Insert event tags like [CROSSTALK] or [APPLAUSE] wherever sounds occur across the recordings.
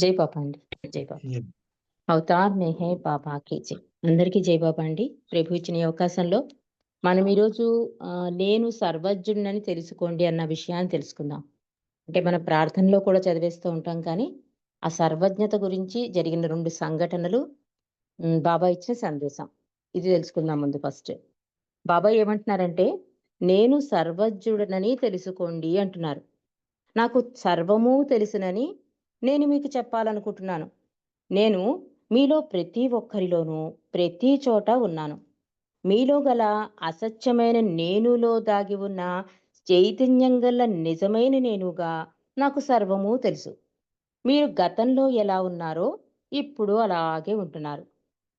జై బాబా అండి. జై బాబా అవతార్ మే హే బాబాకి జై. అందరికీ జై బాబా అండి. ప్రభు ఇచ్చిన అవకాశంలో మనం ఈరోజు నేను సర్వజ్ఞుడినని తెలుసుకోండి అన్న విషయాన్ని తెలుసుకుందాం. అంటే మన ప్రార్థనలో కూడా చదివేస్తూ ఉంటాం కానీ ఆ సర్వజ్ఞత గురించి జరిగిన రెండు సంఘటనలు బాబా ఇచ్చిన సందేశం. ఇది తెలుసుకుందాం ముందు ఫస్ట్. బాబా ఏమంటున్నారంటే నేను సర్వజ్ఞుడనని తెలుసుకోండి అంటున్నారు. నాకు సర్వము తెలుసునని నేను మీకు చెప్పాలనుకుంటున్నాను. నేను మీలో ప్రతి ఒక్కరిలోనూ ప్రతి చోట ఉన్నాను. మీలో గల అసత్యమైన నేనులో దాగి ఉన్న చైతన్యం గల నిజమైన నేనుగా నాకు సర్వము తెలుసు. మీరు గతంలో ఎలా ఉన్నారో ఇప్పుడు అలాగే ఉంటున్నారు.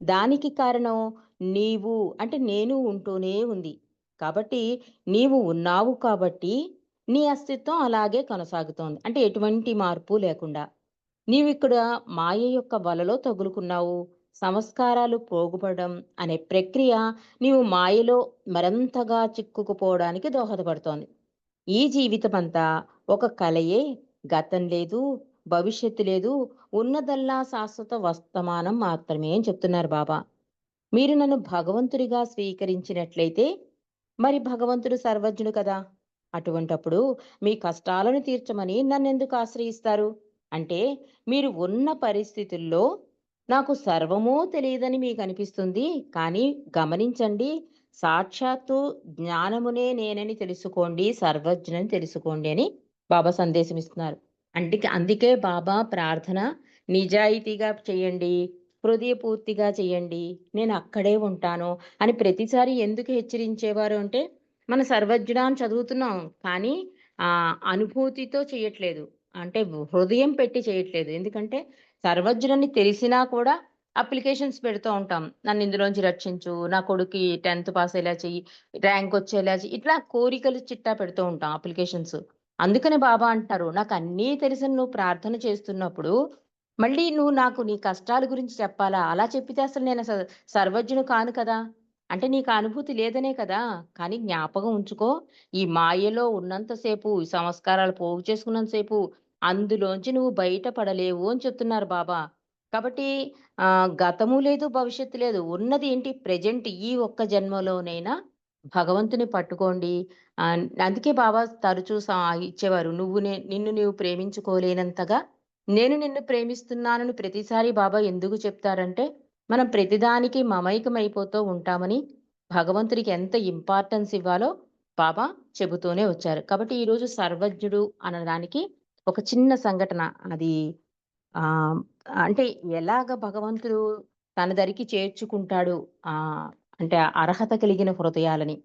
దానికి కారణం నీవు అంటే నేను ఉంటూనే ఉంది. కాబట్టి నీవు ఉన్నావు కాబట్టి నీ అస్తిత్వం అలాగే కొనసాగుతోంది. అంటే ఎటువంటి మార్పు లేకుండా. నీవు ఇక్కడ మాయ యొక్క వలలో తగులుకున్నావు. సంస్కారాలు పోగుపడడం అనే ప్రక్రియ నీవు మాయలో మరింతగా చిక్కుకుపోవడానికి దోహదపడుతోంది. ఈ జీవితం అంతా ఒక కలయే. గతం లేదు భవిష్యత్తు లేదు. ఉన్నదల్లా శాశ్వత వర్తమానం మాత్రమే అని చెప్తున్నారు బాబా. మీరు నన్ను భగవంతుడిగా స్వీకరించినట్లయితే మరి భగవంతుడు సర్వజ్ఞుడు కదా? అటువంటప్పుడు మీ కష్టాలను తీర్చమని నన్ను ఎందుకు ఆశ్రయిస్తారు? అంటే మీరు ఉన్న పరిస్థితుల్లో నాకు సర్వమూ తెలియదని మీకు అనిపిస్తుంది కానీ గమనించండి సాక్షాత్తు జ్ఞానమునే నేనని తెలుసుకోండి సర్వజ్ఞని తెలుసుకోండి అని బాబా సందేశం ఇస్తున్నారు. అందుకే అందుకే బాబా ప్రార్థన నిజాయితీగా చేయండి హృదయపూర్తిగా చేయండి నేను అక్కడే ఉంటాను అని ప్రతిసారి ఎందుకు హెచ్చరించేవారు అంటే మన సర్వజ్ఞుడా అని చదువుతున్నాం కానీ ఆ అనుభూతితో చేయట్లేదు. అంటే హృదయం పెట్టి చేయట్లేదు. ఎందుకంటే సర్వజ్ఞుడని తెలిసినా కూడా అప్లికేషన్స్ పెడుతూ ఉంటాం. నన్ను ఇందులోంచి రక్షించు నా కొడుకు టెన్త్ పాస్ అయ్యేలా చెయ్యి ర్యాంక్ వచ్చేలా చెయ్యి ఇట్లా కోరికలు చిట్టా పెడుతూ ఉంటాం అప్లికేషన్స్. అందుకనే బాబా అంటారు నాకు అన్నీ తెలిసిన నువ్వు ప్రార్థన చేస్తున్నప్పుడు మళ్ళీ నువ్వు నాకు నీ కష్టాల గురించి చెప్పాలా? అలా చెప్పితే అసలు నేను సర్వజ్ఞుడు కాను కదా? అంటే నీకు అనుభూతి లేదనే కదా! కానీ జ్ఞాపకం ఉంచుకో. ఈ మాయలో ఉన్నంతసేపు ఈ సంస్కారాలు పోగు చేసుకున్నంతసేపు అందులోంచి నువ్వు బయటపడలేవు అని చెప్తున్నారు బాబా. కాబట్టి ఆ గతము లేదు భవిష్యత్తు లేదు. ఉన్నది ఏంటి? ప్రెజెంట్ ఈ ఒక్క జన్మలోనైనా భగవంతుని పట్టుకోండి. అందుకే బాబా తరచూ ఇచ్చేవారు. నువ్వు నిన్ను నీవు ప్రేమించుకోలేనంతగా నేను నిన్ను ప్రేమిస్తున్నానని ప్రతిసారి బాబా ఎందుకు చెప్తారంటే మనం ప్రతిదానికి మమైకమైపోతూ ఉంటామని భగవంతుడికి ఎంత ఇంపార్టెన్స్ ఇవ్వాలో బాబా చెబుతూనే వచ్చారు. కాబట్టి ఈరోజు సర్వజ్ఞుడు అనడానికి ఒక చిన్న సంఘటన అది ఆ అంటే ఎలాగ భగవంతుడు తన దరికి చేర్చుకుంటాడు ఆ అంటే అర్హత కలిగిన హృదయాలని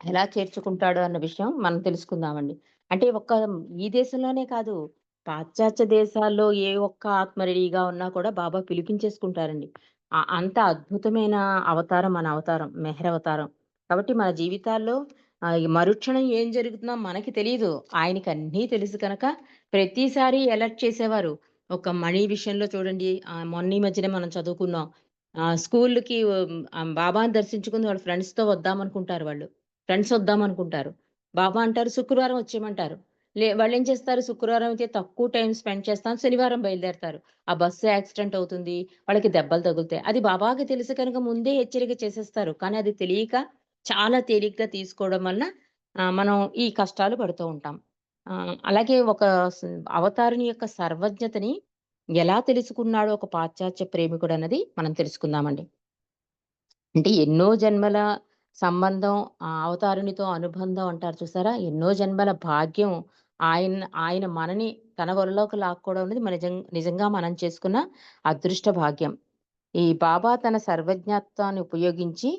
ఎలా చేర్చుకుంటాడు అన్న విషయం మనం తెలుసుకుందామండి. అంటే ఒక్క ఈ దేశంలోనే కాదు పాశ్చాత్య దేశాల్లో ఏ ఒక్క ఆత్మ రెడీగా ఉన్నా కూడా బాబా పిలిపించేసుకుంటారండి. ఆ- అంత అద్భుతమైన అవతారం మన అవతారం మెహర్ అవతారం. కాబట్టి మన జీవితాల్లో ఆ, ఈ మరుక్షణం ఏం జరుగుతుందో మనకి తెలియదు ఆయనకి అన్నీ తెలుసు కనుక ప్రతిసారి అలర్ట్ చేసేవారు. ఒక మణి విషయంలో చూడండి ఆ, మొన్న ఈ మధ్యనే మనం చదువుకున్నాం. ఆ స్కూల్కి బాబాని దర్శించుకుని వాళ్ళ ఫ్రెండ్స్తో వద్దామనుకుంటారు వాళ్ళు. ఫ్రెండ్స్ వద్దామనుకుంటారు. బాబా అంటారు శుక్రవారం వచ్చేయమంటారు. లే వాళ్ళు ఏం చేస్తారు? శుక్రవారం అయితే తక్కువ టైం స్పెండ్ చేస్తాం శనివారం బయలుదేరతారు. ఆ బస్సు యాక్సిడెంట్ అవుతుంది వాళ్ళకి దెబ్బలు తగులుతాయి. అది బాబాకి తెలుసు కనుక ముందే హెచ్చరిక చేసేస్తారు. కానీ అది తెలియక చాలా తేలిగ్గా తీసుకోవడం వలన మనం ఈ కష్టాలు పడుతూ ఉంటాం. అలాగే ఒక అవతారుని యొక్క సర్వజ్ఞతని ఎలా తెలుసుకున్నాడో ఒక పాశ్చాత్య ప్రేమికుడు అన్నది మనం తెలుసుకుందామండి. అంటే ఎన్నో జన్మల సంబంధం ఆ అవతారునితో అనుబంధం అంటారు చూసారా? ఎన్నో జన్మల భాగ్యం ఆయన ఆయన మనని తన వరలోకి లాక్కోవడం అనేది మన నిజం నిజంగా మనం చేసుకున్న అదృష్ట భాగ్యం. ఈ బాబా తన సర్వజ్ఞత్వాన్ని ఉపయోగించి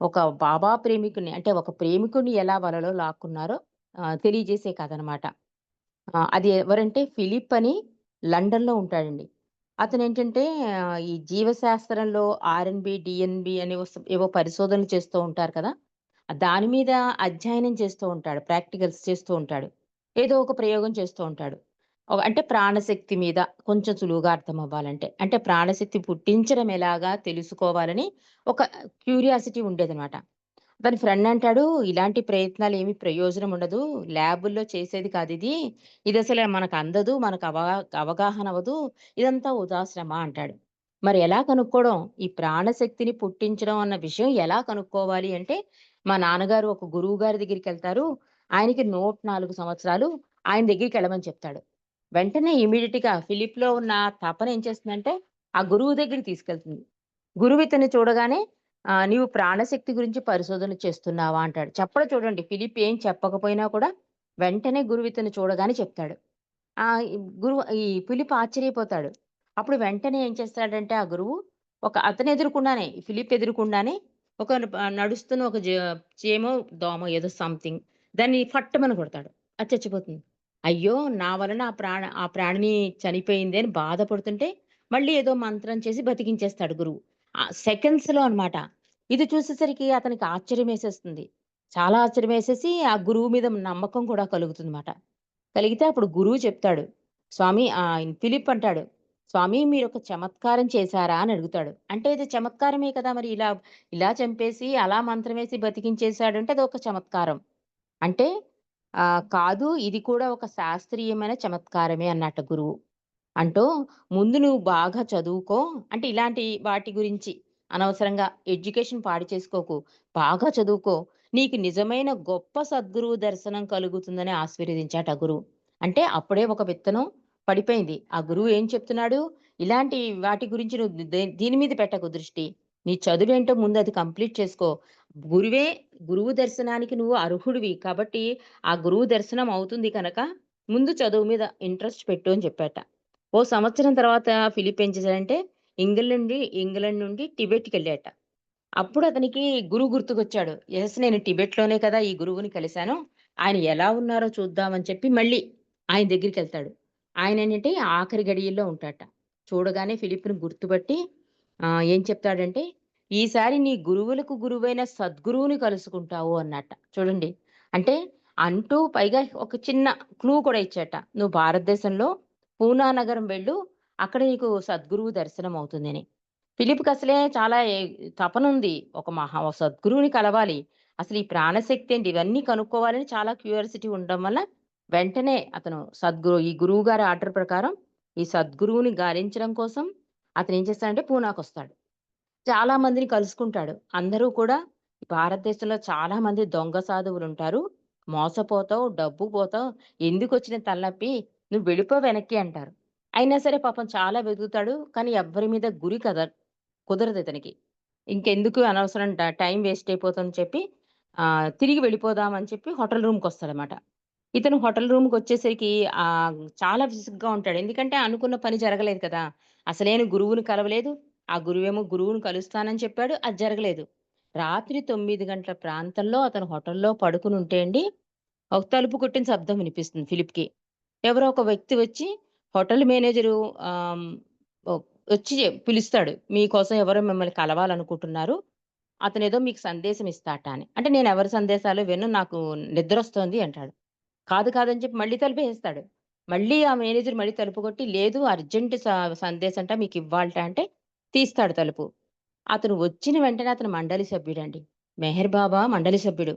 ఒక బాబా ప్రేమికుని అంటే ఒక ప్రేమికుని ఎలా వలలో లాక్కున్నారో తెలియజేసే కథ అనమాట అది ఎవరంటే ఫిలిప్ అని లండన్లో ఉంటాడండి. అతను ఏంటంటే ఈ జీవశాస్త్రంలో ఆర్ఎన్బి డిఎన్బి అని ఏవో పరిశోధనలు చేస్తూ ఉంటారు కదా. దాని మీద అధ్యయనం చేస్తూ ఉంటాడు ప్రాక్టికల్స్ చేస్తూ ఉంటాడు. ఏదో ఒక ప్రయోగం చేస్తూ ఉంటాడు అంటే ప్రాణశక్తి మీద కొంచెం సులువుగా అర్థం అవ్వాలంటే అంటే ప్రాణశక్తి పుట్టించడం ఎలాగా తెలుసుకోవాలని ఒక క్యూరియాసిటీ ఉండేదన్నమాట అతని ఫ్రెండ్ అంటాడు, "ఇలాంటి ప్రయత్నాలు ఏమి ప్రయోజనం ఉండదు. ల్యాబుల్లో చేసేది కాదు ఇది ఇది అసలు మనకు అందదు. మనకు అవగా అవగాహన అవ్వదు. ఇదంతా ఉదాశ్రమ అంటాడు. మరి ఎలా కనుక్కోవడం? ఈ ప్రాణశక్తిని పుట్టించడం అన్న విషయం ఎలా కనుక్కోవాలి అంటే, మా నాన్నగారు ఒక గురువు గారి దగ్గరికి వెళ్తారు ఆయనకి 104 సంవత్సరాలు. ఆయన దగ్గరికి వెళ్ళమని చెప్తాడు. వెంటనే ఇమ్మీడియేట్‌గా ఫిలిప్‌లో ఉన్న తపన ఏం చేస్తుందంటే, ఆ గురువు దగ్గరికి తీసుకెళ్తుంది. గురువు ఇతన్ని చూడగానే "నీవు ప్రాణశక్తి గురించి పరిశోధన చేస్తున్నావా?" అంటాడు. చెప్పడు చూడండి. ఫిలిప్ ఏం చెప్పకపోయినా కూడా వెంటనే గురువు ఇతన్ని చూడగానే చెప్తాడు. ఆ గురువు ఈ ఫిలిప్ ఆశ్చర్యపోతాడు. అప్పుడు వెంటనే ఏం చేస్తాడంటే ఆ గురువు ఒక అతను ఎదురుకుండానే ఫిలిప్ ఎదురుకుండానే ఒక నడుస్తున్న ఒక జ దోమ దోమో ఏదో సంథింగ్ దాన్ని ఫట్టమని కొడతాడు. అది చచ్చిపోతుంది. అయ్యో! నా వలన ఆ ప్రాణ ఆ ప్రాణిని చనిపోయింది అని బాధపడుతుంటే మళ్ళీ ఏదో మంత్రం చేసి బతికించేస్తాడు గురువు. సెకండ్స్ సెకండ్స్‌లో అనమాట ఇది చూసేసరికి అతనికి ఆశ్చర్యమేసేస్తుంది. చాలా ఆశ్చర్యమేసేసి ఆ గురువు మీద నమ్మకం కూడా కలుగుతుందన్నమాట. కలిగితే అప్పుడు గురువు చెప్తాడు. స్వామి ఆయన ఫిలిప్ అంటాడు. "స్వామి మీరు ఒక చమత్కారం చేశారా?" అని అడుగుతాడు. అంటే ఇది చమత్కారమే కదా! మరి ఇలా ఇలా చంపేసి అలా మంత్రమేసి అది ఒక చమత్కారం. అంటే కాదు ఇది కూడా ఒక శాస్త్రీయమైన చమత్కారమే అన్నట్టు గురువు. అంటూ ముందు నువ్వు బాగా చదువుకో అంటే ఇలాంటి వాటి గురించి అనవసరంగా ఎడ్యుకేషన్ పాడు చేసుకోకు. బాగా చదువుకో. నీకు నిజమైన గొప్ప సద్గురువు దర్శనం కలుగుతుందని ఆశీర్వదించాట ఆ గురువు. అంటే అప్పుడే ఒక విత్తనం పడిపోయింది. ఆ గురువు ఏం చెప్తున్నాడు? ఇలాంటి వాటి గురించి నువ్వు దీని మీద పెట్టకు దృష్టి. నీ చదువేంటో ముందు అది కంప్లీట్ చేసుకో. గురువే గురువు దర్శనానికి నువ్వు అర్హుడివి. కాబట్టి ఆ గురువు దర్శనం అవుతుంది కనుక ముందు చదువు మీద ఇంట్రెస్ట్ పెట్టు అని చెప్పాట. ఓ సంవత్సరం తర్వాత ఫిలిప్ ఏం చేశాడంటే ఇంగ్లండ్ నుండి ఇంగ్లండ్ నుండి టిబెట్‌కెళ్ళాట. అప్పుడు అతనికి గురువు గుర్తుకొచ్చాడు. ఎస్ నేను టిబెట్‌లోనే కదా ఈ గురువుని కలిశాను ఆయన ఎలా ఉన్నారో చూద్దామని చెప్పి మళ్ళీ ఆయన దగ్గరికి వెళ్తాడు ఆయన ఏంటంటే ఆఖరి గడియల్లో ఉంటాట చూడగానే ఫిలిప్‌ని గుర్తుపట్టి ఏం చెప్తాడంటే, "ఈసారి నీ గురువులకు గురువైన సద్గురువుని కలుసుకుంటావు" అన్నట్ట. చూడండి. అంటే అంటూ పైగా ఒక చిన్న క్లూ కూడా ఇచ్చాట. "నువ్వు భారతదేశంలో పూనా నగరం వెళ్ళు. అక్కడ నీకు సద్గురువు దర్శనం అవుతుందని." ఫిలిప్‌కి అసలే చాలా తపనుంది. ఒక మహా ఒక సద్గురువుని కలవాలి. అసలు ఈ ప్రాణశక్తి ఏంటి ఇవన్నీ కనుక్కోవాలని చాలా క్యూరియాసిటీ ఉండడం వల్ల వెంటనే అతను సద్గురు ఈ గురువు గారి ఆర్డర్ ప్రకారం ఈ సద్గురువుని గాలించడం కోసం అతను ఏం చేస్తాడంటే పూనాకు వస్తాడు చాలా మందిని కలుసుకుంటాడు. అందరూ కూడా భారతదేశంలో చాలా మంది దొంగ సాధువులుంటారు. మోసపోతావు, డబ్బు పోతావు, ఎందుకొచ్చిన తలనొప్పి, నువ్వు వెళ్ళిపో వెనక్కి అంటారు. అయినా సరే పాపం చాలా వెతుకుతాడు. కానీ ఎవ్వరి మీద గురి కద కుదరదు ఇతనికి. ఇంకెందుకు అనవసరం టైం వేస్ట్ అయిపోతుందని చెప్పి తిరిగి వెళ్ళిపోదాం అని చెప్పి హోటల్ రూమ్‌కొస్తాడన్నమాట. ఇతను హోటల్ రూమ్కి వచ్చేసరికి చాలా విసుగ్గా ఉంటాడు. ఎందుకంటే అనుకున్న పని జరగలేదు కదా! అసలేను గురువుని కలవలేదు. ఆ గురువేమో గురువుని కలుస్తానని చెప్పాడు. అది జరగలేదు. రాత్రి తొమ్మిది గంటల ప్రాంతంలో అతను హోటల్‌లో పడుకుని ఉంటే అండి, ఒక తలుపు కొట్టిన శబ్దం వినిపిస్తుంది ఫిలిప్‌కి. ఎవరో ఒక వ్యక్తి వచ్చి హోటల్ మేనేజరు వచ్చి పిలుస్తాడు. మీకోసం ఎవరో మిమ్మల్ని కలవాలనుకుంటున్నారు. అతను ఏదో మీకు సందేశం ఇస్తాట అని. అంటే నేను ఎవరి సందేశాలు విన్ను నాకు నిద్ర వస్తోంది అంటాడు. కాదు కాదని చెప్పి మళ్ళీ తలుపు వేస్తాడు మళ్ళీ ఆ మేనేజర్ మళ్ళీ తలుపు కొట్టి, లేదు అర్జెంట్ స మీకు ఇవ్వాలట అంటే తీస్తాడు తలుపు. అతను వచ్చిన వెంటనే అతను మండలి సభ్యుడండి. మెహర్ బాబా మండలి సభ్యుడు.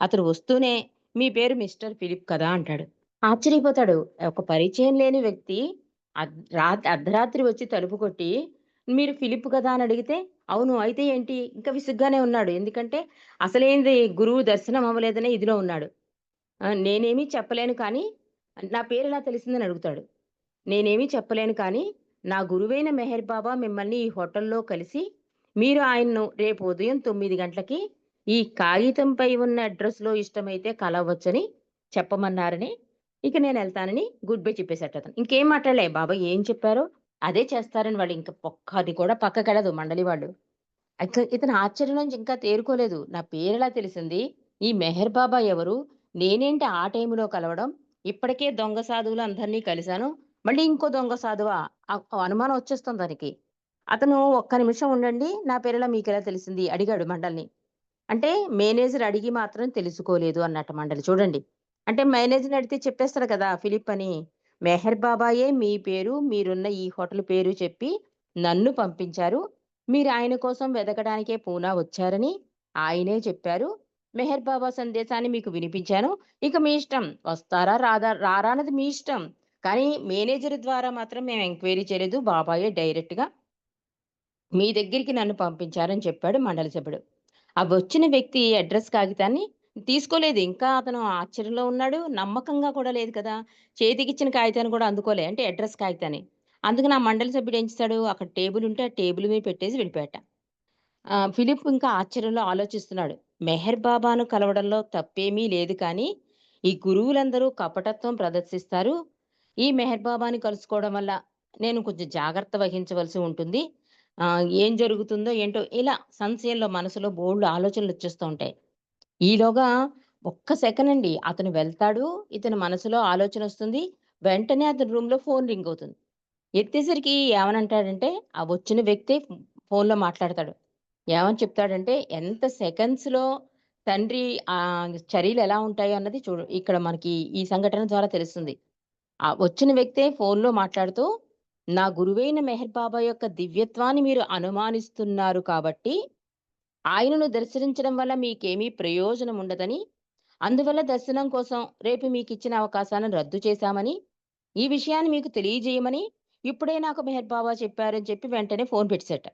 అతను వస్తూనే మీ పేరు మిస్టర్ ఫిలిప్ కదా! అంటాడు. ఆశ్చర్యపోతాడు. ఒక పరిచయం లేని వ్యక్తి అర్ధరాత్రి వచ్చి తలుపు కొట్టి, మీరు ఫిలిప్ కదా! అని అడిగితే, అవును అయితే ఏంటి? ఇంకా విసుగ్గానే ఉన్నాడు. ఎందుకంటే అసలేంది గురువు దర్శనం అవ్వలేదనే ఇదిలో ఉన్నాడు. నేనేమీ నేనేమి చెప్పలేను కానీ, నా పేరు ఎలా తెలిసిందని అడుగుతాడు. నేనేమి చెప్పలేను కానీ, నా గురువైన మెహర్ బాబా మిమ్మల్ని ఈ హోటల్‌లో కలిసి, మీరు ఆయన్ను రేపు ఉదయం తొమ్మిది గంటలకి ఈ కాగితంపై ఉన్న అడ్రస్లో ఇష్టమైతే కలవచ్చని చెప్పమన్నారని, ఇక నేను వెళ్తానని గుడ్ బై చెప్పేసాడతను. ఇంకేం మాట్లాడలే. బాబా ఏం చెప్పారో అదే చేస్తారని వాళ్ళు ఇంకా ఒక్కది కూడా పక్కకెళ్ళదు మండలి వాళ్ళు. ఇతను ఆశ్చర్యం నుంచి ఇంకా తేరుకోలేదు. నా పేరు ఎలా తెలిసింది? ఈ మెహర్ బాబా ఎవరు? నేనేంటి ఆ టైంలో కలవడం? ఇప్పటికే దొంగ సాధువులు అందరినీ కలిశాను మళ్ళీ ఇంకో దొంగ సాధువా? అనుమానం వచ్చేస్తుంది దానికి అతను ఒక్క నిమిషం ఉండండి. నా పేరులో మీకు ఎలా తెలిసింది? అడిగాడు మండలిని. అంటే మేనేజర్ అడిగి మాత్రం తెలుసుకోలేదు అన్నట్టు మండలి. చూడండి. అంటే మేనేజర్‌ని అడిగితే చెప్పేస్తారు కదా! ఫిలిప్ అని. మెహర్ బాబాయే మీ పేరు, మీరున్న ఈ హోటల్ పేరు చెప్పి నన్ను పంపించారు. మీరు ఆయన కోసం వెదకడానికే పూనా వచ్చారని, ఆయనే చెప్పారు. మెహర్ బాబా సందేశాన్ని మీకు వినిపించాను. ఇక మీ ఇష్టం. వస్తారా? రాదా రారా అన్నది మీ ఇష్టం. కానీ మేనేజర్ ద్వారా మాత్రం మేము ఎంక్వైరీ చేయలేదు. బాబాయే డైరెక్ట్‌గా మీ దగ్గరికి నన్ను పంపించారని చెప్పాడు మండలి సభ్యుడు. ఆ వచ్చిన వ్యక్తి అడ్రస్ కాగితాన్ని తీసుకోలేదు. ఇంకా అతను ఆశ్చర్యంలో ఉన్నాడు. నమ్మకంగా కూడా లేదు కదా! చేతికిచ్చిన కాగితాన్ని కూడా అందుకోలే. అంటే అడ్రస్ కాగితాన్ని. అందుకని ఆ మండలి సభ్యుడు ఏం చేశాడు, అక్కడ టేబుల్ ఉంటే ఆ టేబుల్ మీద పెట్టేసి వెళ్ళిపోయాట. ఫిలిప్ ఇంకా ఆశ్చర్యంలో ఆలోచిస్తున్నాడు. మెహర్ బాబాను కలవడంలో తప్పేమీ లేదు కానీ, ఈ గురువులందరూ కపటత్వం ప్రదర్శిస్తారు. ఈ మెహర్ బాబాని కలుసుకోవడం వల్ల నేను కొంచెం జాగ్రత్త వహించవలసి ఉంటుంది. ఏం జరుగుతుందో ఏంటో ఇలా సంశయంలో మనసులో బోర్డ్లో ఆలోచనలు వచ్చేస్తూ ఉంటాయి. ఈలోగా ఒక్క సెకండ్ అండి అతను వెళ్తాడు. ఇతని మనసులో ఆలోచన వస్తుంది వెంటనే అతని రూమ్‌లో ఫోన్ రింగ్ అవుతుంది. ఎత్తేసరికి ఏమనంటాడంటే, ఆ వచ్చిన వ్యక్తే ఫోన్‌లో మాట్లాడతాడు. ఏమని చెప్తాడంటే, ఎంత సెకండ్స్‌లో తండ్రి చర్యలు ఎలా ఉంటాయో అన్నది చూడు ఇక్కడ మనకి ఈ సంఘటన ద్వారా తెలుస్తుంది. ఆ వచ్చిన వ్యక్తే ఫోన్‌లో మాట్లాడుతూ, "నా గురువైన మెహర్ బాబా యొక్క దివ్యత్వాన్ని మీరు అనుమానిస్తున్నారు కాబట్టి, ఆయనను దర్శించడం వల్ల మీకేమీ ప్రయోజనం ఉండదని, అందువల్ల దర్శనం కోసం రేపు మీకు ఇచ్చిన అవకాశాలను రద్దు చేశామని, ఈ విషయాన్ని మీకు తెలియజేయమని ఇప్పుడే నాకు మెహర్ బాబా చెప్పారని" చెప్పి వెంటనే ఫోన్ పెట్టేసాట.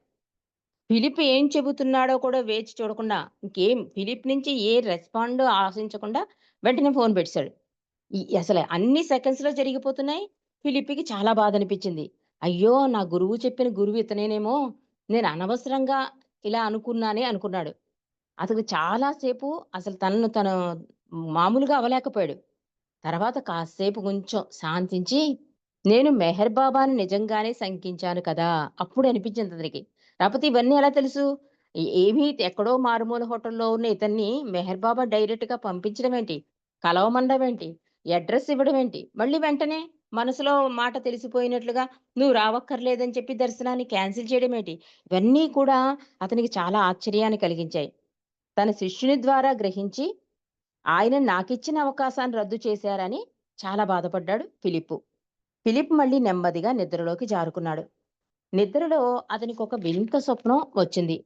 ఫిలిప్ ఏం చెబుతున్నాడో కూడా వేచి చూడకుండా, ఇంకేం ఫిలిప్ నుంచి ఏ రెస్పాండ్ ఆశించకుండా వెంటనే ఫోన్ పెట్టాడు అసలు అన్ని అన్ని సెకండ్స్‌లో జరిగిపోతున్నాయి. ఫిలిప్పికి చాలా బాధ అనిపించింది అయ్యో! నా గురువు చెప్పిన గురువు ఇతనేనేమో! నేను అనవసరంగా ఇలా అనుకున్నానే అనుకున్నాడు. అతను చాలాసేపు అసలు తనను తను మామూలుగా అవ్వలేకపోయాడు. తర్వాత కాసేపు కొంచెం శాంతించి, నేను మెహర్ బాబాని నిజంగానే శంకించాను కదా! అప్పుడు అనిపించింది అతనికి. కాపోతే ఇవన్నీ ఎలా తెలుసు? ఏమీ ఎక్కడో మారుమూల హోటల్‌లో ఉన్న ఇతన్ని మెహర్ బాబా డైరెక్ట్‌గా పంపించడం ఏంటి? కలవమండవేంటి అడ్రస్ ఇవ్వడం ఏంటి? మళ్ళీ వెంటనే మనసులో మాట తెలిసిపోయినట్లుగా నువ్వు రావక్కర్లేదని చెప్పి దర్శనాన్ని క్యాన్సిల్ చేయడం ఏంటి? ఇవన్నీ కూడా అతనికి చాలా ఆశ్చర్యాన్ని కలిగించాయి. తన శిష్యుని ద్వారా గ్రహించి, ఆయన నాకిచ్చిన అవకాశాన్ని రద్దు చేశారని చాలా బాధపడ్డాడు ఫిలిప్పు. ఫిలిప్ మళ్ళీ నెమ్మదిగా నిద్రలోకి జారుకున్నాడు. నిద్రలో అతనికి ఒక వింత స్వప్నం వచ్చింది.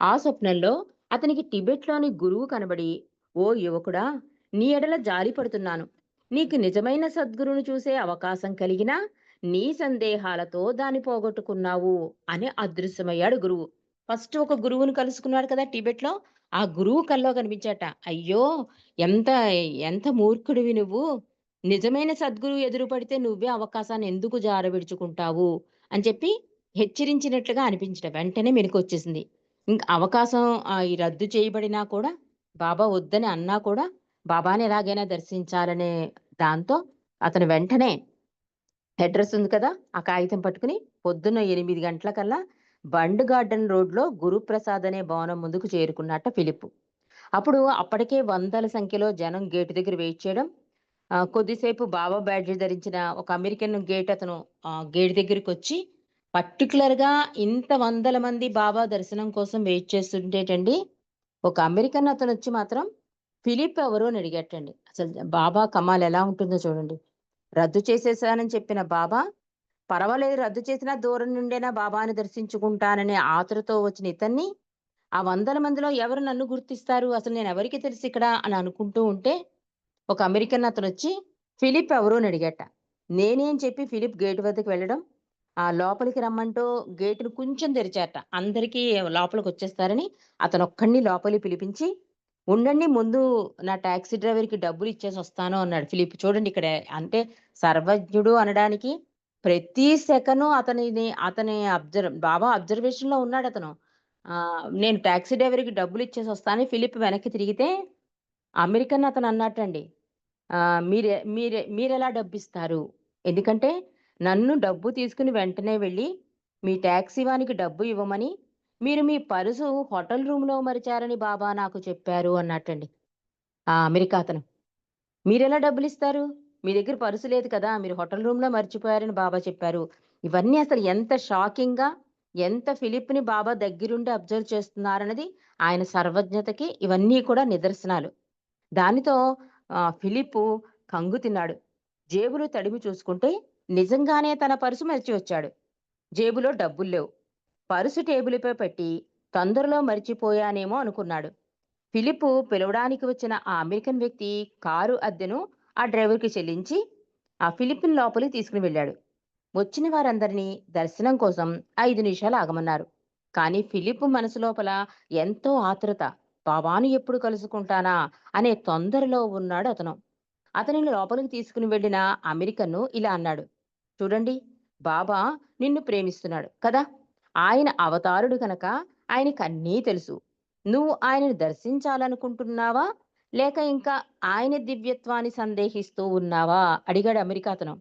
ఆ స్వప్నంలో అతనికి టిబెట్‌లోని గురువు కనబడి, "ఓ యువకుడా! నీ ఎడల జాలి పడుతున్నాను. నీకు నిజమైన సద్గురును చూసే అవకాశం కలిగినా, నీ సందేహాలతో దాన్ని పోగొట్టుకున్నావు" అని అదృశ్యమయ్యాడు గురువు. ఫస్ట్ ఒక గురువును కలుసుకున్నాడు కదా టిబెట్‌లో. ఆ గురువు కల్లో కనిపించాట. "అయ్యో! ఎంత ఎంత మూర్ఖుడివి నువ్వు. నిజమైన సద్గురువు ఎదురు పడితే నువ్వే అవకాశాన్ని ఎందుకు జారవిడుచుకుంటావు" అని చెప్పి హెచ్చరించినట్లుగా అనిపించట. వెంటనే మెలుకువొచ్చేసింది. ఇంకా అవకాశం ఈ రద్దు చేయబడినా కూడా, బాబా వద్దని అన్నా కూడా, బాబాని ఎలాగైనా దర్శించాలనే దాంతో అతను వెంటనే అడ్రస్ ఉంది కదా! ఆ కాగితం పట్టుకుని పొద్దున్న ఎనిమిది గంటలకల్లా బండ్ గార్డెన్ రోడ్‌లో గురుప్రసాద్ అనే భవనం ముందుకు చేరుకున్నట్ట ఫిలిప్. అప్పుడు అప్పటికే వందల సంఖ్యలో జనం గేటు దగ్గర వెయిట్ చేయడం. కొద్దిసేపు బాబా బ్యాడ్జీ ధరించిన ఒక అమెరికన్ గేట్ అతను గేట్ దగ్గరికి వచ్చి పర్టిక్యులర్‌గా ఇంత వందల మంది బాబా దర్శనం కోసం వెయిట్ చేస్తుంటేటండి, ఒక అమెరికన్ అతను వచ్చి మాత్రం ఫిలిప్ ఎవరు అని అడిగేటండి అసలు బాబా కమాల్ ఎలా ఉంటుందో చూడండి. రద్దు చేసేసానని చెప్పిన బాబా, పర్వాలేదు రద్దు చేసినా దూరం నుండేనా బాబాని దర్శించుకుంటాననే ఆతురతో వచ్చిన ఇతన్ని, ఆ వందల మందిలో ఎవరు నన్ను గుర్తిస్తారు? అసలు నేను ఎవరికి తెలుసు ఇక్కడ అని అనుకుంటూ ఉంటే, ఒక అమెరికన్ అతను వచ్చి ఫిలిప్ ఎవరు అని అడిగట నేనేం చెప్పి ఫిలిప్ గేట్ వద్దకు వెళ్ళడం, ఆ లోపలికి రమ్మంటూ గేటును కొంచెం తెరిచారట. అందరికీ అతను ఒక్కడిని లోపలికి పిలిపించి, ఉండండి ముందు నా టాక్సీ డ్రైవర్‌కి డబ్బులు ఇచ్చేసి వస్తాను అన్నాడు ఫిలిప్. చూడండి ఇక్కడ అంటే సర్వజ్ఞుడు అనడానికి ప్రతి సెకను అతనిని అతని అబ్జర్వ్ బాబా అబ్జర్వేషన్‌లో ఉన్నాడు అతను నేను టాక్సీ డ్రైవర్‌కి డబ్బులు ఇచ్చేసి వస్తాను ఫిలిప్ వెనక్కి తిరిగితే, అమెరికన్ అతను అన్నట్టండి. అండి మీరు మీరె మీరెలా డబ్బిస్తారు? ఎందుకంటే నన్ను డబ్బు తీసుకుని వెంటనే వెళ్ళి, మీ ట్యాక్సీ వానికి డబ్బు ఇవ్వమని, మీరు మీ పర్సు హోటల్ రూమ్‌లో మరిచారని బాబా నాకు చెప్పారు అన్నట్టండి. ఆ అమెరికా అతను. మీరెలా డబ్బులిస్తారు? మీ దగ్గర పర్సు లేదు కదా! మీరు హోటల్ రూమ్‌లో మర్చిపోయారని బాబా చెప్పారు. ఇవన్నీ అసలు ఎంత షాకింగ్‌గా, ఎంత ఫిలిప్‌ని బాబా దగ్గరుండి అబ్జర్వ్ చేస్తున్నారన్నది ఆయన సర్వజ్ఞతకి ఇవన్నీ కూడా నిదర్శనాలు. దానితో ఫిలిప్ కంగు తిన్నాడు. జేబులో తడిమి చూసుకుంటే నిజంగానే తన పర్సు మరిచి వచ్చాడు. జేబులో డబ్బులు లేవు పరుసు టేబుల్పై పెట్టి తొందరలో మరిచిపోయానేమో అనుకున్నాడు. ఫిలిప్ పిలవడానికి వచ్చిన ఆ అమెరికన్ వ్యక్తి కారు అద్దెను ఆ డ్రైవర్కి చెల్లించి ఆ ఫిలిప్ని లోపలికి తీసుకుని వెళ్ళాడు. వచ్చిన వారందరినీ దర్శనం కోసం ఐదు నిమిషాలు ఆగమన్నారు. కానీ ఫిలిప్ మనసు లోపల ఎంతో ఆతృత బాబాను ఎప్పుడు కలుసుకుంటానా? అనే తొందరలో ఉన్నాడు అతను. అతనిని లోపలికి తీసుకుని వెళ్ళిన అమెరికన్ను ఇలా అన్నాడు. చూడండి బాబా నిన్ను ప్రేమిస్తున్నాడు. కదా? ఆయన అవతారుడు కనుక ఆయనకు అన్నీ తెలుసు. నువ్వు ఆయనను దర్శించాలనుకుంటున్నావా? లేక ఇంకా ఆయన దివ్యత్వాన్ని సందేహిస్తూ ఉన్నావా? అడిగాడు అమెరికాతను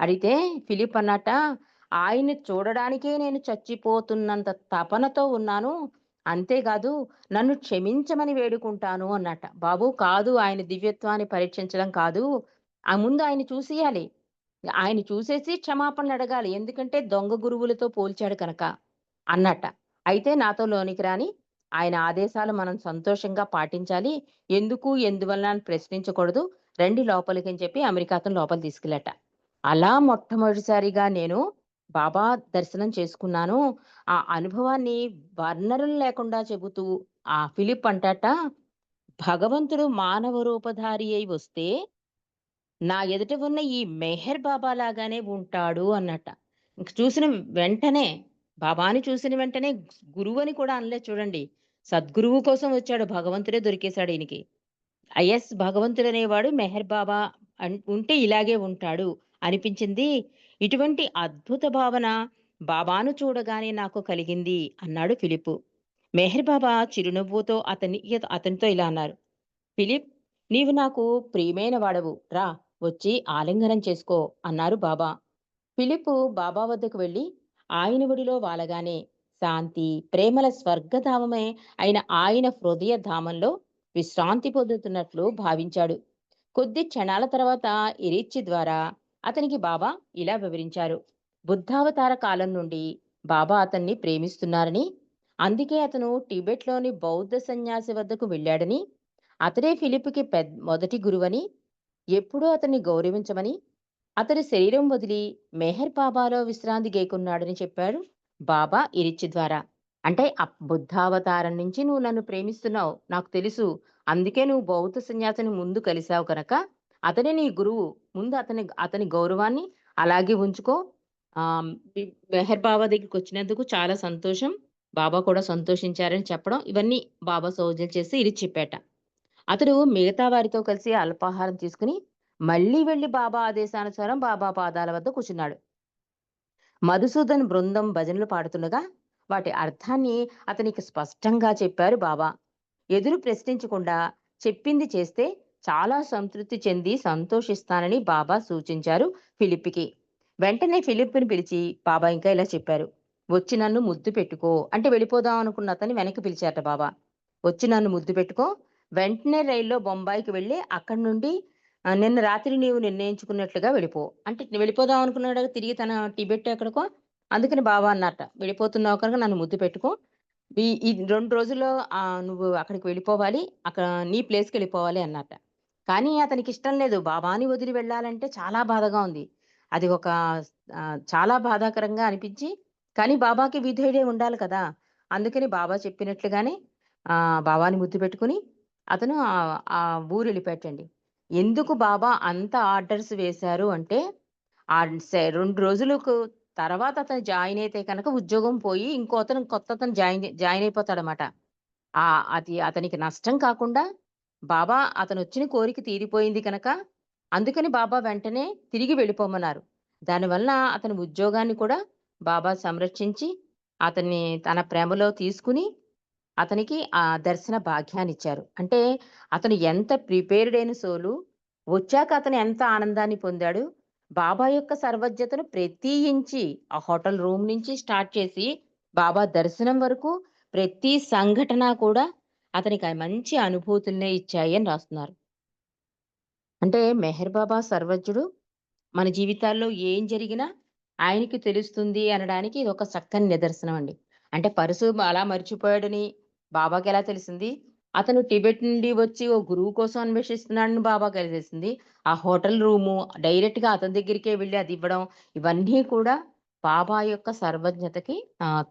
అడిగితే ఫిలిప్ అన్నట ఆయన్ని చూడడానికే నేను చచ్చిపోతున్నంత తపనతో ఉన్నాను. అంతేకాదు నన్ను క్షమించమని వేడుకుంటాను అన్నట. బాబు కాదు. ఆయన దివ్యత్వాన్ని పరీక్షించడం కాదు. ఆ ముందు ఆయన చూసేయాలి. ఆయన చూసేసి క్షమాపణలు అడగాలి. ఎందుకంటే దొంగ గురువులతో పోల్చాడు కనుక. అన్నట్ట. అయితే నాతో లోనికి రాని ఆయన ఆదేశాలు మనం సంతోషంగా పాటించాలి. ఎందుకు ఎందువల్ల అని ప్రశ్నించకూడదు. రండి లోపలికి అని చెప్పి అమెరికా అతను లోపల తీసుకెళ్ళట. అలా మొట్టమొదటిసారిగా నేను బాబా దర్శనం చేసుకున్నాను. ఆ అనుభవాన్ని వర్ణనలు లేకుండా చెబుతూ ఆ ఫిలిప్ అంటాట భగవంతుడు మానవ రూపధారి అయి వస్తే నా ఎదుట ఉన్న ఈ మెహర్ బాబా లాగానే ఉంటాడు అన్నట ఇంక చూసిన వెంటనే బాబాని చూసిన వెంటనే గురువు అని కూడా అనలేదు చూడండి. సద్గురువు కోసం వచ్చాడు. భగవంతుడే దొరికేశాడు ఈయనకి. ఐఎస్ భగవంతుడు అనేవాడు మెహర్ బాబా అన్- ఉంటే ఇలాగే ఉంటాడు అనిపించింది. ఇటువంటి అద్భుత భావన బాబాను చూడగానే నాకు కలిగింది అన్నాడు ఫిలిప్. మెహర్ బాబా చిరునవ్వుతో అతని అతనితో ఇలా అన్నారు. ఫిలిప్ నీవు నాకు ప్రియమైన వాడవు. రా వచ్చి ఆలింగనం చేసుకో అన్నారు బాబా. ఫిలిప్ బాబా వద్దకు వెళ్ళి ఆయన ఒడిలో వాలగానే శాంతి ప్రేమల స్వర్గధామమే అయిన ఆయన హృదయ ధామంలో విశ్రాంతి పొందుతున్నట్లు భావించాడు. కొద్ది క్షణాల తర్వాత ఇరిచి ద్వారా అతనికి బాబా ఇలా వివరించారు. బుద్ధావతార కాలం నుండి బాబా అతన్ని ప్రేమిస్తున్నారని అందుకే అతను టిబెట్లోని బౌద్ధ సన్యాసి వద్దకు వెళ్ళాడని అతడే ఫిలిప్కి పెద్ద మొదటి గురువని ఎప్పుడూ అతన్ని గౌరవించమని అతడు శరీరం వదిలి మెహర్ బాబాలో విశ్రాంతి గేకున్నాడని చెప్పాడు బాబా ఇరిచి ద్వారా. అంటే ఆ బుద్ధావతారం నుంచి నువ్వు నన్ను ప్రేమిస్తున్నావు నాకు తెలుసు. అందుకే నువ్వు బౌద్ధ సన్యాసిని ముందు కలిశావు కనుక అతనే నీ గురువు. ముందు అతని అతని గౌరవాన్ని అలాగే ఉంచుకో. ఆ మెహర్ బాబా దగ్గరికి వచ్చినందుకు చాలా సంతోషం. బాబా కూడా సంతోషించారని చెప్పడం. ఇవన్నీ బాబా సౌజన్ చేసి ఇది చెప్పాట. అతడు మిగతా వారితో కలిసి అల్పాహారం తీసుకుని మళ్ళీ వెళ్ళి బాబా ఆదేశానుసారం బాబా పాదాల వద్ద కూర్చున్నాడు. మధుసూదన్ బృందం భజనలు పాడుతుండగా వాటి అర్థాన్ని అతనికి స్పష్టంగా చెప్పారు బాబా. ఎదురు ప్రశ్నించకుండా చెప్పింది చేస్తే చాలా సంతృప్తి చెంది సంతోషిస్తానని బాబా సూచించారు ఫిలిప్కి వెంటనే ఫిలిప్ని పిలిచి బాబా ఇంకా ఇలా చెప్పారు. వచ్చి నన్ను ముద్దు పెట్టుకో అంటే వెళ్ళిపోదాం అనుకున్న అతన్ని వెనక్కి పిలిచారట బాబా. వచ్చి నన్ను ముద్దు పెట్టుకో. వెంటనే రైల్లో బొంబాయికి వెళ్ళి అక్కడి నుండి నిన్న రాత్రి నీవు నిర్ణయించుకున్నట్లుగా వెళ్ళిపో. అంటే వెళ్ళిపోదాం అనుకున్నాడు తిరిగి తన టిబెట్ ఎక్కడికో? అందుకని బాబా అన్నట్ట వెళ్ళిపోతున్నావు కనుక నన్ను ముద్దు పెట్టుకో. ఈ ఈ రెండు రోజుల్లో నువ్వు అక్కడికి వెళ్ళిపోవాలి అక్కడ నీ ప్లేస్కి వెళ్ళిపోవాలి అన్నట్ట కానీ అతనికి ఇష్టం లేదు. బాబాని వదిలి వెళ్ళాలంటే చాలా బాధగా ఉంది. అది ఒక చాలా బాధాకరంగా అనిపించి కానీ బాబాకి విధేయుడే ఉండాలి కదా. అందుకని బాబా చెప్పినట్లుగానే ఆ బాబాని ముద్దు పెట్టుకుని అతను ఆ- ఆ ఊరు వెళ్ళిపెట్టండి ఎందుకు బాబా అంత ఆర్డర్స్ వేశారు అంటే ఆ రెండు రోజులకు తర్వాత అతను జాయిన్ అయితే కనుక ఉద్యోగం పోయి ఇంకో అతను కొత్త అతను జాయిన్ జాయిన్ అయిపోతాడనమాట ఆ అది అతనికి నష్టం కాకుండా బాబా అతను వచ్చిన కోరిక తీరిపోయింది కనుక అందుకని బాబా వెంటనే తిరిగి వెళ్ళిపోమన్నారు. దానివల్ల అతని ఉద్యోగాన్ని కూడా బాబా సంరక్షించి అతన్ని తన ప్రేమలో తీసుకుని అతనికి ఆ దర్శన భాగ్యాన్ని ఇచ్చారు అంటే అతను ఎంత ప్రిపేర్డ్ అయిన సోలు వచ్చాక అతను ఎంత ఆనందాన్ని పొందాడు బాబా యొక్క సర్వజ్ఞతను ప్రతి ఇంచి ఆ హోటల్ రూమ్ నుంచి స్టార్ట్ చేసి బాబా దర్శనం వరకు ప్రతి సంఘటన కూడా అతనికి మంచి అనుభూతులనే ఇచ్చాయి అని రాస్తున్నారు. అంటే మెహర్ బాబా సర్వజ్ఞుడు మన జీవితాల్లో ఏం జరిగినా ఆయనకి తెలుస్తుంది అనడానికి ఇది ఒక చక్కని నిదర్శనం అండి అంటే పరుసు అలా మర్చిపోయాడని బాబాకి ఎలా తెలిసింది అతను టిబెట్ నుండి వచ్చి ఓ గురువు కోసం అన్వేషిస్తున్నాడని బాబాకి ఎలా తెలిసింది ఆ హోటల్ రూము డైరెక్ట్గా అతని దగ్గరికే వెళ్ళి అది ఇవ్వడం ఇవన్నీ కూడా బాబా యొక్క సర్వజ్ఞతకి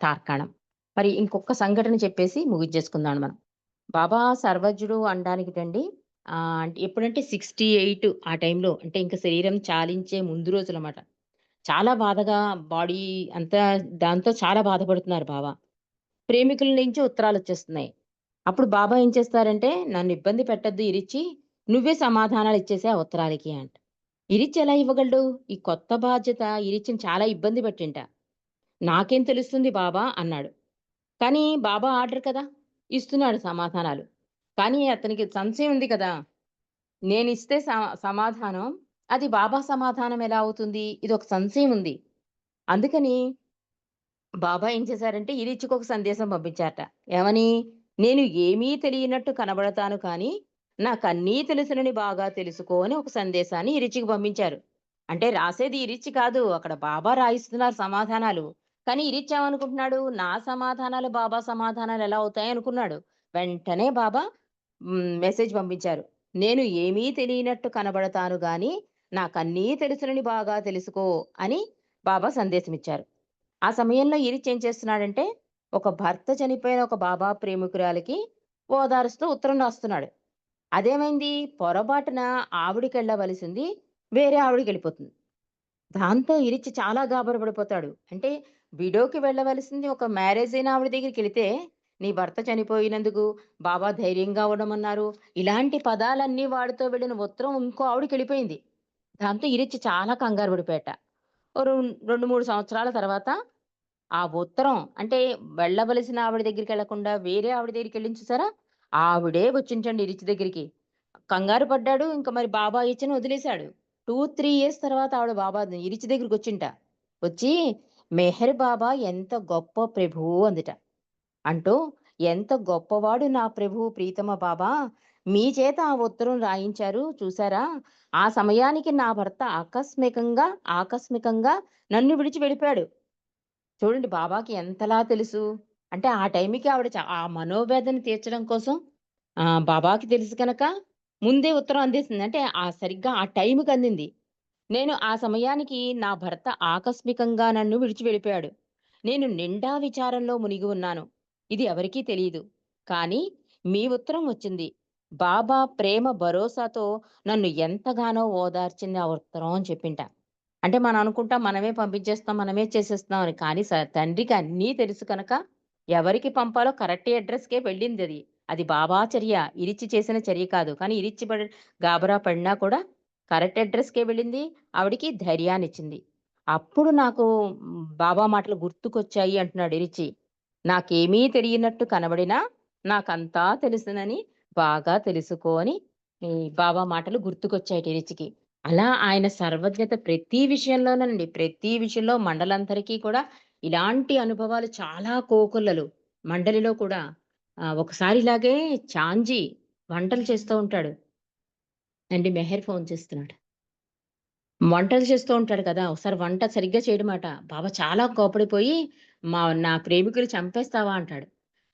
తార్కాణం మరి ఇంకొక సంఘటన చెప్పేసి ముగించేసుకుందాం మనం బాబా సర్వజ్ఞుడు అనడానికిటండి అండి అంటే ఎప్పుడంటే 68 ఆ టైంలో అంటే ఇంక శరీరం చాలించే ముందు రోజులమాట. చాలా బాధగా బాడీ అంతా దాంతో చాలా బాధపడుతున్నారు బాబా. ప్రేమికుల నుంచి ఉత్తరాలు వచ్చేస్తున్నాయి అప్పుడు బాబా ఏం చేస్తారంటే, "నన్ను ఇబ్బంది పెట్టద్దు ఇరిచ్చి, నువ్వే సమాధానాలు ఇచ్చేసే ఆ ఉత్తరాలకి" అంట. ఇరిచి ఎలా ఇవ్వగలడు? ఈ కొత్త బాధ్యత ఇరిచ్చిని చాలా ఇబ్బంది పెట్టింట. "నాకేం తెలుస్తుంది బాబా" అన్నాడు. కానీ బాబా ఆర్డర్ కదా! ఇస్తున్నాడు సమాధానాలు. కానీ అతనికి సంశయం ఉంది కదా! నేను స సమాధానం అది బాబా సమాధానం ఎలా అవుతుంది? ఇది ఒక సంశయం ఉంది. అందుకని బాబా ఏం చేశారంటే ఇరిచ్చికొక సందేశం పంపించారట. ఏమని? "నేను ఏమీ తెలియనట్టు కనబడతాను కానీ, నాకన్నీ తెలుసునని బాగా తెలుసుకో" అని ఒక సందేశాన్ని ఇరిచికి పంపించారు. అంటే రాసేది ఇరిచి కాదు. అక్కడ బాబా రాయిస్తున్నారు సమాధానాలు. కానీ ఇరిచ్చామనుకుంటున్నాడు నా సమాధానాలు బాబా సమాధానాలు ఎలా అవుతాయి అనుకున్నాడు. వెంటనే బాబా మెసేజ్ పంపించారు. "నేను ఏమీ తెలియనట్టు కనబడతాను గానీ, నాకన్నీ తెలుసునని బాగా తెలుసుకో" అని బాబా సందేశం ఇచ్చారు ఆ సమయంలో ఇరిచ్చి ఏం చేస్తున్నాడంటే, ఒక భర్త చనిపోయిన ఒక బాబా ప్రేమికురాలికి ఓదారుస్తూ ఉత్తరం రాస్తున్నాడు. అదేమైంది? పొరపాటున ఆవిడకెళ్ళవలసింది వేరే ఆవిడకెళ్ళిపోతుంది. దాంతో ఇరిచి చాలా గాబరపడిపోతాడు అంటే విడోకి వెళ్ళవలసింది ఒక మ్యారేజ్ అయిన ఆవిడ దగ్గరికి వెళితే నీ భర్త చనిపోయినందుకు బాబా ధైర్యంగా ఉండమన్నారు. ఇలాంటి పదాలన్నీ వాడితో వెళ్ళిన ఉత్తరం ఇంకో ఆవిడకెళ్ళిపోయింది. దాంతో ఇరిచి చాలా కంగారు పడిపోయాట. రెండు మూడు సంవత్సరాల తర్వాత ఆ ఉత్తరం అంటే వెళ్ళవలసిన ఆవిడ దగ్గరికి వెళ్ళకుండా వేరే ఆవిడ దగ్గరికి చూసారా? ఆవిడే వచ్చించండి ఇరిచి దగ్గరికి. కంగారు పడ్డాడు. ఇంక మరి బాబా ఇచ్చని వదిలేసాడు. 2, 3 ఇయర్స్ తర్వాత ఆవిడ బాబా ఇరిచి దగ్గరికి వచ్చింట వచ్చి "మెహర్ బాబా ఎంత గొప్ప ప్రభువు" అందిట. అంటూ "ఎంత గొప్పవాడు నా ప్రభువు ప్రీతమ బాబా! మీ చేత ఆ ఉత్తరం రాయించారు చూసారా? ఆ సమయానికి నా భర్త ఆకస్మికంగా, ఆకస్మికంగా నన్ను విడిచి వెళ్ళిపోయాడు." చూడండి బాబాకి ఎంతలా తెలుసు. అంటే ఆ టైంకి ఆవిడ ఆ మనోవేదన తీర్చడం కోసం ఆ బాబాకి తెలుసు కనుక ముందే ఉత్తరం అందేసింది. అంటే ఆ సరిగ్గా ఆ టైంకి అందింది. నేను ఆ సమయానికి నా భర్త ఆకస్మికంగా నన్ను విడిచి వెళ్ళిపోయాడు. నేను నిండా విచారంలో మునిగి ఉన్నాను. ఇది ఎవరికీ తెలియదు కానీ మీ ఉత్తరం వచ్చింది. బాబా ప్రేమ భరోసాతో నన్ను ఎంతగానో ఓదార్చింది ఆ ఉత్తరం అని చెప్పింట. అంటే మనం అనుకుంటాం మనమే పంపించేస్తాం, మనమే చేసేస్తున్నాం అని. కానీ స తండ్రికి అన్నీ తెలుసు కనుక ఎవరికి పంపాలో కరెక్ట్ అడ్రస్‌కే వెళ్ళింది అది అది బాబా చర్య. ఇరిచి చేసిన చర్య కాదు. కానీ ఇరిచి పడి గాబరా పడినా కూడా కరెక్ట్ అడ్రస్‌కే వెళ్ళింది. ఆవిడకి ధైర్యాన్నిచ్చింది. అప్పుడు నాకు బాబా మాటలు గుర్తుకొచ్చాయి అంటున్నాడు ఇరిచి నాకేమీ తెలియనట్టు కనబడినా నాకంతా తెలుసునని బాగా తెలుసుకొని ఈ బాబా మాటలు గుర్తుకొచ్చాయి టెరిచికి అలా ఆయన సర్వజ్ఞత ప్రతి విషయంలోనండి. ప్రతి విషయంలో మండలందరికీ కూడా ఇలాంటి అనుభవాలు చాలా కోకొల్లలు. మండలిలో కూడా ఒకసారి ఇలాగే చాంజీ వంటలు చేస్తూ ఉంటాడు. అండి మెహర్ ఫోన్ చేస్తున్నాడు. వంటలు చేస్తూ ఉంటాడు కదా! ఒకసారి వంట సరిగ్గా చేయడమాట. బాబా చాలా కోపడిపోయి "మా నా ప్రేమికులు చంపేస్తావా?" అంటాడు.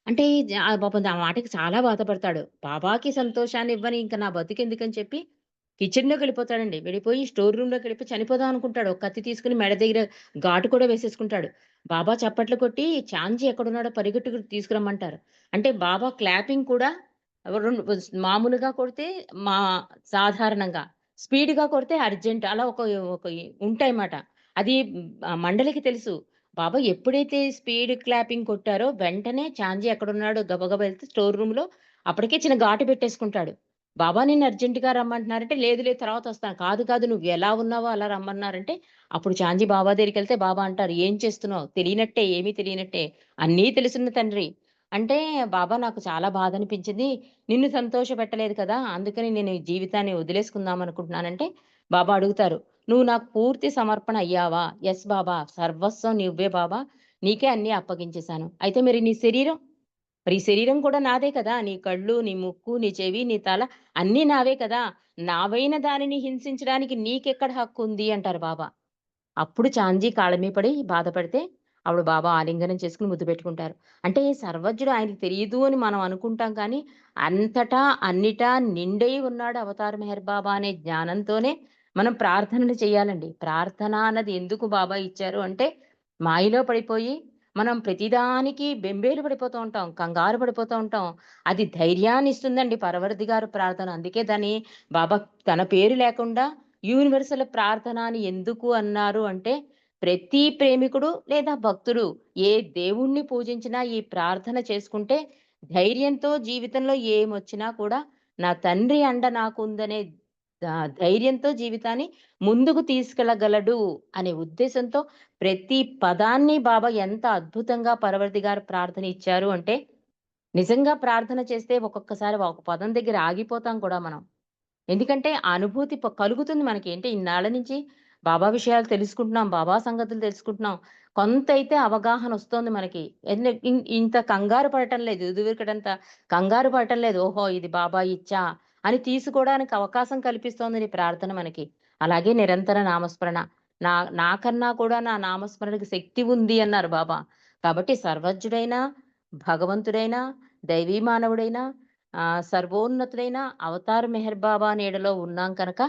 అంటే జ ఆ పాపం ఆ మాటకి చాలా బాధపడతాడు. బాబాకి సంతోషాన్ని ఇవ్వని ఇంక నా బతుకెందుకని చెప్పి కిచెన్‌లోకెళ్ళిపోతాడండి. వెళ్ళిపోయి స్టోర్ రూమ్‌లోకెళ్ళిపోయి చనిపోదాం అనుకుంటాడు. ఒక కత్తి తీసుకొని మెడ దగ్గర ఘాటు కూడా వేసేసుకుంటాడు. బాబా చప్పట్లు కొట్టి చాంజీ ఎక్కడున్నాడో పరిగెట్టుకు తీసుకురమ్మంటారు. అంటే బాబా క్లాపింగ్ కూడా రెండు మామూలుగా కొడితే మా సాధారణంగా, స్పీడ్‌గా కొడితే అర్జెంట్ అలా ఒక ఒక ఉంటాయన్నమాట. అది ఆహ్, మండలికి తెలుసు. బాబా ఎప్పుడైతే స్పీడ్ క్లాపింగ్ కొట్టారో వెంటనే చాంజీ ఎక్కడున్నాడో గబగబా వెళ్తే స్టోర్ రూమ్‌లో అప్పటికే చిన్న ఘాటు పెట్టేసుకుంటాడు. బాబా నిన్ను అర్జెంట్‌గా రమ్మంటున్నారంటే, లేదు లేదు తర్వాత వస్తాను కాదు కాదు నువ్వు ఎలా ఉన్నావో అలా రమ్మన్నారంటే, అప్పుడు చాంజీ బాబా దగ్గరికి వెళ్తే బాబా అంటారు, "ఏం చేస్తున్నావు? తెలియనట్టే ఏమీ తెలియనట్టే. అన్నీ తెలిసిన తండ్రి." అంటే బాబా నాకు చాలా బాధ అనిపించింది నిన్ను సంతోష పెట్టలేదు కదా! అందుకని నేను జీవితాన్ని వదిలేసుకుందాం అనుకుంటున్నానంటే, బాబా అడుగుతారు, "నువ్వు నాకు పూర్తి సమర్పణ అయ్యావా?" ఎస్ బాబా! సర్వస్వం నువ్వే బాబా. నీకే అన్నీ అప్పగించేశాను." "అయితే మరి నీ శరీరం?" మరి ఈ శరీరం కూడా నాదే కదా! నీ కళ్ళు, నీ ముక్కు, నీ చెవి, నీ తల అన్నీ నావే కదా! నావైన దానిని హింసించడానికి నీకెక్కడ హక్కుంది అంటారు బాబా. అప్పుడు చాంజీ కాళ్ళ పడి బాధపడితే, ఆవిడ బాబా ఆలింగనం చేసుకుని ముద్దు పెట్టుకుంటారు. అంటే సర్వజ్ఞుడు ఆయనకి తెలియదు అని మనం అనుకుంటాం కానీ, అంతటా, అన్నిటా నిండై ఉన్నాడు అవతార్ మెహర్ బాబా అనే జ్ఞానంతోనే మనం ప్రార్థనలు చేయాలండి. ప్రార్థన అన్నది ఎందుకు బాబా ఇచ్చారు అంటే, మాయలో పడిపోయి మనం ప్రతిదానికి బెంబేలు పడిపోతూ ఉంటాం. కంగారు పడిపోతూ ఉంటాం. అది ధైర్యాన్ని ఇస్తుందండి పరవర్థిగారు ప్రార్థన. అందుకే దాన్ని బాబా తన పేరు లేకుండా యూనివర్సల్ ప్రార్థన అని ఎందుకు అన్నారు అంటే, ప్రతి ప్రేమికుడు లేదా భక్తుడు ఏ దేవుణ్ణి పూజించినా ఈ ప్రార్థన చేసుకుంటే ధైర్యంతో జీవితంలో ఏమొచ్చినా కూడా నా తండ్రి అండ నాకుందనే ధైర్యంతో జీవితాన్ని ముందుకు తీసుకెళ్ళగలడు అనే ఉద్దేశంతో ప్రతి పదాన్ని బాబా ఎంత అద్భుతంగా పరవర్తిగారు ప్రార్థన ఇచ్చారు అంటే, నిజంగా ప్రార్థన చేస్తే ఒక్కొక్కసారి ఒక పదం దగ్గర ఆగిపోతాం కూడా మనం. ఎందుకంటే అనుభూతి కలుగుతుంది మనకి. ఏంటి ఇన్నాళ్ళ నుంచి బాబా విషయాలు తెలుసుకుంటున్నాం. బాబా సంగతులు తెలుసుకుంటున్నాం. కొంత అయితే అవగాహన వస్తోంది మనకి. ఇంత కంగారు పడటం లేదు. ఇదివరకటంత కంగారు పడటం లేదు. ఓహో! ఇది బాబా ఇచ్చా అని తీసుకోవడానికి అవకాశం కల్పిస్తోంది నీ ప్రార్థన మనకి. అలాగే నిరంతర నామస్మరణ. నా నాకన్నా కూడా నా నామస్మరణకి శక్తి ఉంది అన్నారు బాబా. కాబట్టి సర్వజ్ఞుడైన, భగవంతుడైన, దైవీ మానవుడైన, ఆహ్, సర్వోన్నతుడైన అవతార్ మెహర్ బాబా నీడలో ఉన్నాం కనుక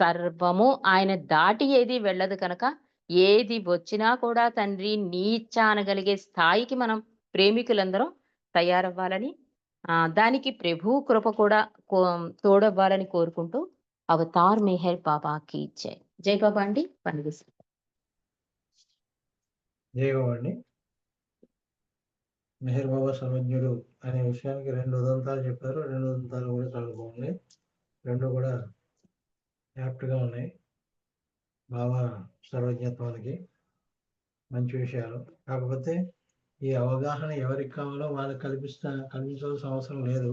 సర్వము ఆయన దాటి ఏది వెళ్ళదు కనుక ఏది వచ్చినా కూడా తండ్రి నీ ఇచ్చ అనగలిగే స్థాయికి మనం ప్రేమికులందరం తయారవ్వాలని దానికి ప్రభు కృప కూడా తోడవ్వాలని కోరుకుంటూ అవతార్ మెహర్ బాబాకి జై. జై బాబా అండి. పండుగ జై బాబా అండి. మెహర్ బాబా సర్వజ్ఞుడు అనే విషయానికి రెండు ఉదంతాలు చెప్పారు. రెండు ఉదంతాలు కూడా చాలా బాగున్నాయి. రెండు కూడా యాప్ట్‌గా ఉన్నాయి. బాబా సర్వజ్ఞత్వానికి మంచి విషయాలు. కాకపోతే ఈ అవగాహన ఎవరికి కావాలో వాళ్ళకి కల్పిస్తా కల్పించాల్సిన అవసరం లేదు.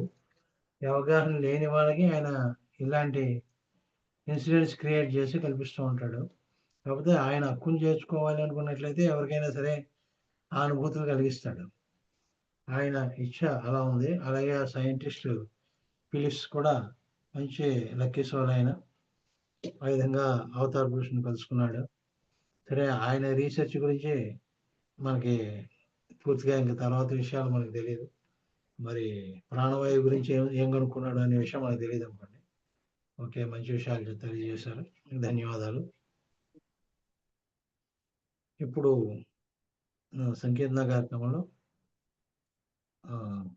అవగాహన లేని వాళ్ళకి ఆయన ఇలాంటి ఇన్సిడెంట్స్ క్రియేట్ చేసి కల్పిస్తూ ఉంటాడు. కాకపోతే ఆయన హక్కును చేర్చుకోవాలి అనుకున్నట్లయితే ఎవరికైనా సరే ఆ అనుభూతులు కలిగిస్తాడు. ఆయన ఇచ్చ అలా ఉంది. అలాగే ఆ సైంటిస్టు ఫిలిప్స్ కూడా మంచి లక్కీ సోల్ ఆయన. ఆ విధంగా అవతార్ పురుషుని కలుసుకున్నాడు. సరే ఆయన రీసెర్చ్ గురించి మనకి పూర్తిగా ఇంక తర్వాత విషయాలు మనకు తెలియదు మరి ప్రాణవాయువు గురించి ఏం ఏం కనుక్కున్నాడు అనే విషయం మనకు తెలియదు అనుకోండి ఓకే. మంచి విషయాలు తెలియజేశారు. ధన్యవాదాలు. ఇప్పుడు సంకీర్ణ కార్యక్రమంలో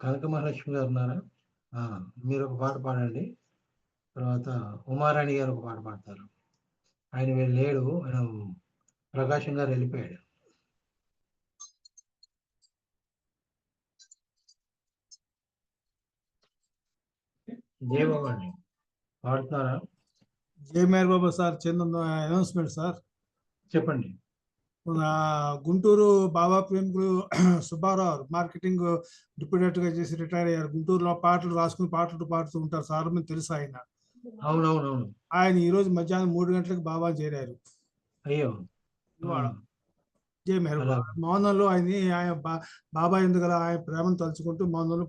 కనక మహాలక్ష్మి గారు ఉన్నారా? మీరు ఒక పాట పాడండి. తర్వాత ఉమారాణి గారు ఒక పాట పాడతారు. ఆయన వీళ్ళు లేడు. ఆయన ప్రకాశం గారు వెళ్ళిపోయాడు. జై బాబా అండి. బాబా సార్ చిన్న అనౌన్స్మెంట్ సార్ చెప్పండి. గుంటూరు బాబా ప్రేమికులు [CLEARS THROAT] సుబ్బారావు మార్కెటింగ్ డిప్యూటేట్గా చేసి రిటైర్ అయ్యారు గుంటూరులో పాటలు రాసుకుని పాటలు పాడుతూ ఉంటారు సార్ మీకు తెలుసు ఆయన అవునవునవును. ఆయన ఈ రోజు మధ్యాహ్నం మూడు గంటలకు బాబా చేరారు అయ్యో! అలా. మౌనంలో ఆయన ఆయన బాబా ఎందుకు ఆయన ప్రేమను తలుచుకుంటూ మౌనంలో